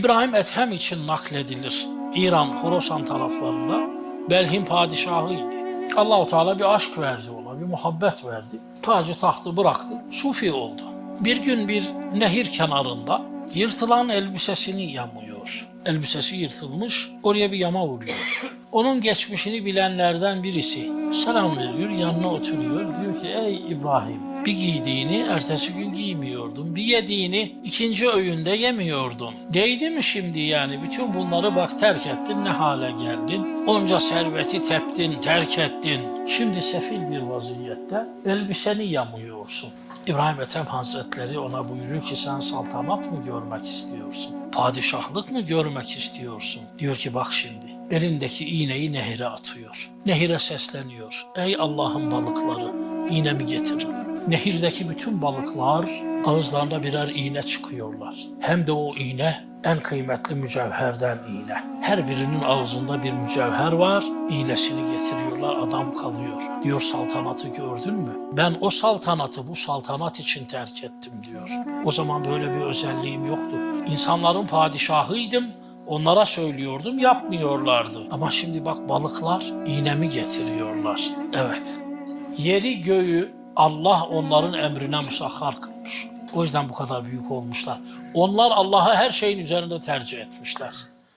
İbrahim Ethem için nakledilir. İran, Horasan taraflarında Belhin padişahıydı. Allahu Teala bir aşk verdi ona, bir muhabbet verdi. Tacı tahtı bıraktı, sufi oldu. Bir gün bir nehir kenarında yırtılan elbisesini yamıyor. Elbisesi yırtılmış, oraya bir yama vuruyor. Onun geçmişini bilenlerden birisi selam veriyor, yanına oturuyor. Diyor ki ey İbrahim bir giydiğini ertesi gün giymiyordun. Bir yediğini ikinci öğünde yemiyordun. Değdi mi şimdi yani? Bütün bunları bak terk ettin ne hale geldin? Onca serveti teptin, terk ettin. Şimdi sefil bir vaziyette elbiseni yamıyorsun. İbrahim Ethem Hazretleri ona buyuruyor ki sen saltanat mı görmek istiyorsun? Padişahlık mı görmek istiyorsun? Diyor ki bak şimdi elindeki iğneyi nehire atıyor. Nehire sesleniyor. Ey Allah'ın balıkları iğnemi getirin. Nehirdeki bütün balıklar ağızlarında birer iğne çıkıyorlar. Hem de o iğne en kıymetli mücevherden iğne. Her birinin ağzında bir mücevher var. İğnesini getiriyorlar adam kalıyor. Diyor saltanatı gördün mü? Ben o saltanatı bu saltanat için terk ettim diyor. O zaman böyle bir özelliğim yoktu. İnsanların padişahıydım. Onlara söylüyordum yapmıyorlardı. Ama şimdi bak balıklar iğnemi getiriyorlar. Evet. Yeri göğü Allah onların emrine musahhar kılmış. O yüzden bu kadar büyük olmuşlar. Onlar Allah'ı her şeyin üzerinde tercih etmişler.